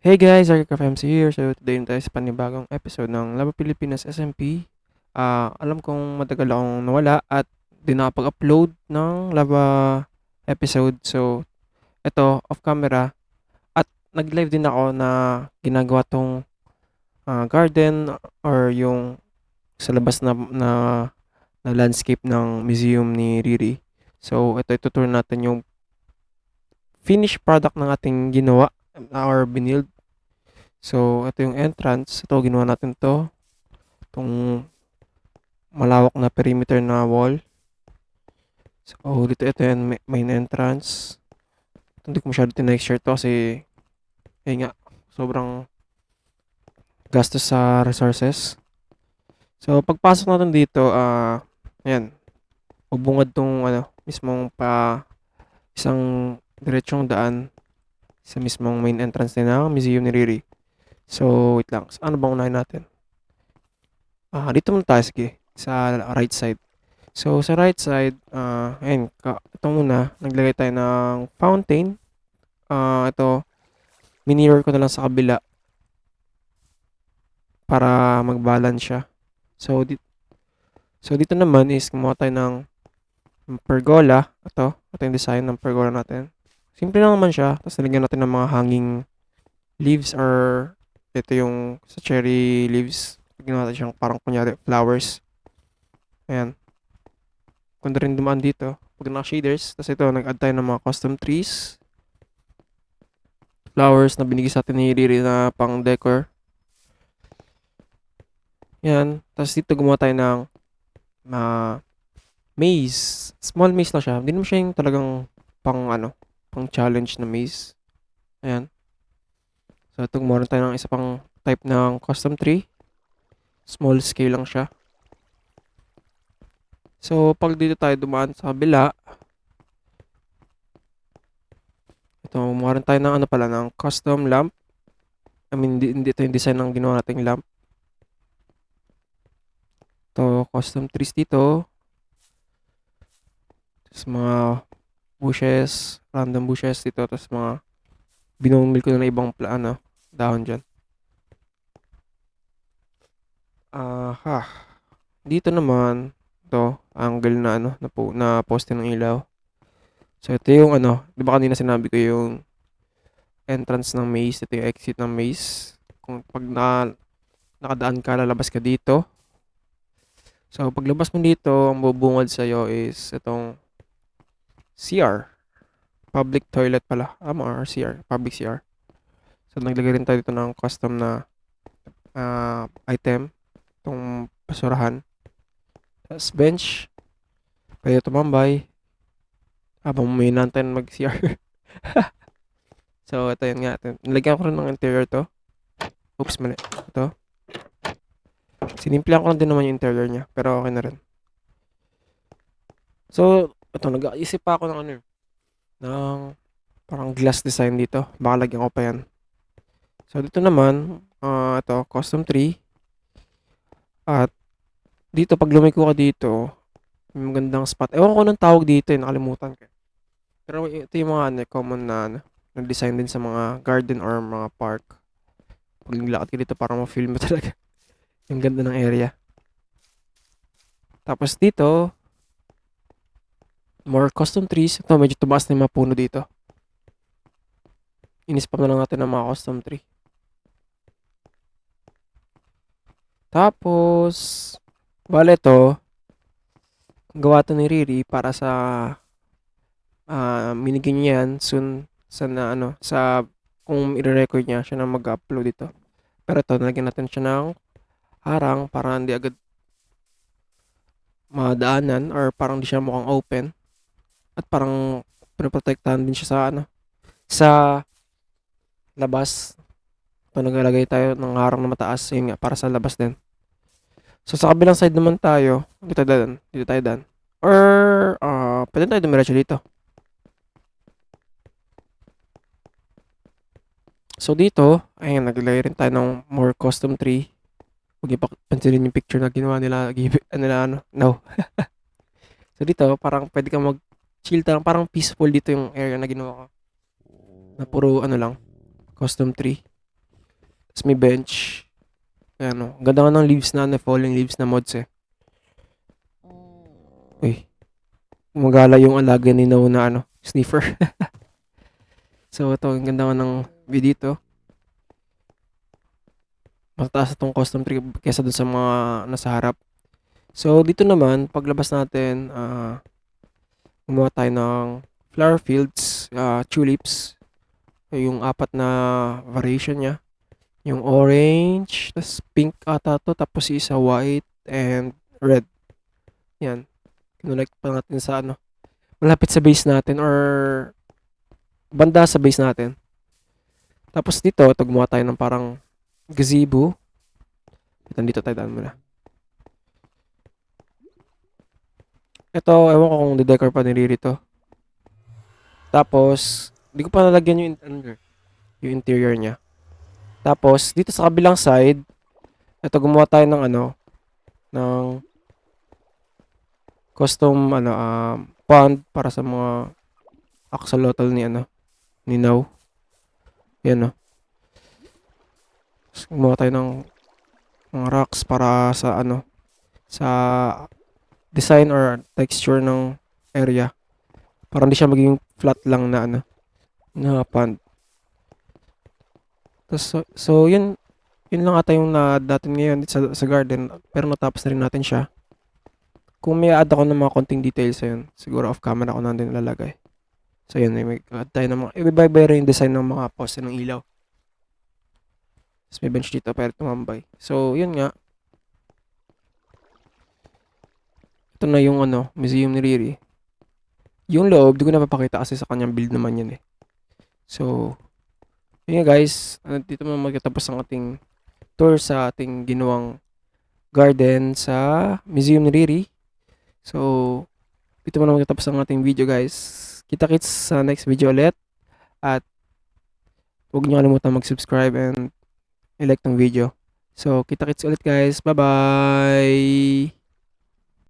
Hey guys, of MC here. So today na tayo sa panibagong episode ng Labo Pilipinas SMP. Ah, alam kong matagal akong nawala at di nakapag-upload ng Lava episode. So ito, off camera. At nag-live din ako na ginagawa tong ah, garden or yung sa labas na, na, na landscape ng museum ni Riri. So ito, itutur natin yung finished product ng ating ginawa or binild. So, ito yung entrance. Ito, ginawa natin to. Itong malawak na perimeter na wall. So, dito ito yung ma- main entrance. Ito, hindi ko masyado tinexture to kasi eh nga, sobrang gastos sa resources. So, pagpasok natin dito, ah, ayan, magbungad tong ano, mismong pa isang diretsong daan sa mismong main entrance din ng museum ni Riri. So, wait lang. Sa- Ano bang unahin natin? Ah, dito muna tayo, sige. Sa right side. So, sa right side, ah, ayun, ka, ito muna, naglagay tayo ng fountain. Ah, ito, minirror ko na lang sa kabila para mag-balance siya. So, di, so dito naman is kumuha tayo ng pergola. Ito, ito yung design ng pergola natin. Simple lang naman siya. Tapos nilagyan natin ng mga hanging leaves or ito yung sa cherry leaves. Ginawa natin siyang parang kunyari flowers. Ayan. Kung rin dumaan dito. Pag na shaders. Tapos ito, nag-add tayo ng mga custom trees. Flowers na binigay sa atin ni Riri na pang decor. Yan. Tapos dito gumawa tayo ng ah, maze. Small maze na siya. Hindi naman siya yung talagang pang ano, pang challenge na maze. Ayan. So, ito gumawa tayo ng isa pang type ng custom tree. Small scale lang siya. So, pag dito tayo dumaan sa kabila, ito, gumawa tayo ng ano pala, ng custom lamp. I mean, hindi ito yung design ng ginawa nating lamp. Ito, custom trees dito. Tapos mga bushes, random bushes dito. Tapos mga binomil ko na ng ibang pla, ano, dahon dyan. Aha. Dito naman, to angle na ano, na, po, na poste ng ilaw. So, ito yung ano, di ba kanina sinabi ko yung entrance ng maze, ito yung exit ng maze. Kung pag na, nakadaan ka, lalabas ka dito. So, paglabas mo dito, ang bubungad sa'yo is itong CR. Public toilet pala. Ama or CR. Public CR. So, naglagay rin tayo dito ng custom na ah, item. Itong basurahan. Tapos bench. Pwede tumambay. Habang may natin mag-CR. so, ito yun nga. Nilagyan ko rin ng interior to. Oops, mali. Ito. Sinimplihan ko lang din naman yung interior niya. Pero okay na rin. So, ito. Nag-iisip pa ako ng ano eh, ng parang glass design dito. Baka lagyan ko pa yan. So, dito naman, ah ito, custom tree. At, dito, pag lumiko ka dito, may magandang spot. Ewan ko nang tawag dito, eh, nakalimutan ko. Pero ito yung mga ano, common na, ano, design din sa mga garden or mga park. Pag naglakad ka dito, parang ma-feel mo talaga yung ganda ng area. Tapos dito, more custom trees. Ito, medyo tumaas na yung mga puno dito. Inispam na lang natin ng mga custom tree. Tapos, bale to, gawa to ni Riri para sa ah minigyan niya yan soon sa na ano sa kung i-record niya siya na mag-upload dito. Pero to nalagyan natin siya ng harang para hindi agad madaanan or parang di siya mukhang open at parang pinoprotektahan din siya sa ano sa labas. Ito naglalagay tayo ng harang na mataas yun nga para sa labas din. So sa kabilang side naman tayo, dito tayo dan, dito tayo dan. Or ah pwede tayo dumiretso dito. So dito, ayun, naglagay rin tayo ng more custom tree. Huwag niyo pa pansinin yung picture na ginawa nila, give, ano ano, no. so dito, parang pwede kang mag-chill lang, parang peaceful dito yung area na ginawa ko. Na puro, ano lang, custom tree. Tapos may bench. Ayan o. Ang ganda nga ng leaves na, na falling leaves na mods eh. Uy. Gumagala yung alaga ni Noah na ano, sniffer. so ito, ang ganda nga ng view dito. Mataas itong custom tree kesa dun sa mga nasa harap. So dito naman, paglabas natin, ah gumawa tayo ng flower fields, ah, tulips. Yung apat na variation niya. Yung orange, tas pink ata to, tapos isa white and red. Yan. Kinolect pa natin sa ano. Malapit sa base natin or banda sa base natin. Tapos dito, ito gumawa tayo ng parang gazebo. Ito, dito tayo daan muna. Ito, ewan ko kung didecor pa ni Riri to. Tapos, di ko pa nalagyan yung, ano, yung interior niya. Tapos, dito sa kabilang side, ito gumawa tayo ng ano, ng custom ano um, pond para sa mga axolotl ni ano ni Now. Yan no. Tapos Gumawa tayo ng mga rocks para sa ano sa design or texture ng area. Para hindi siya maging flat lang na ano na pond. So, so yun yun lang ata yung na natin ngayon sa, sa garden pero natapos na rin natin siya. Kung may add ako ng mga konting details sa yun, siguro off camera ko nandun ilalagay. So yun, may add tayo ng mga, iba-iba rin yung design ng mga poste ng ilaw. Tapos may bench dito pero tumambay. So yun nga. Ito na yung ano, museum ni Riri. Yung loob, di ko napapakita kasi sa kanyang build naman yun eh. So, yun nga guys, ano, dito mo magtatapos ang ating tour sa ating ginawang garden sa Museum ni Riri. So, dito mo na magtatapos ang ating video guys. Kita-kits sa next video ulit. At huwag niyo kalimutan mag-subscribe and i-like tong video. So, kita-kits ulit guys. Bye-bye!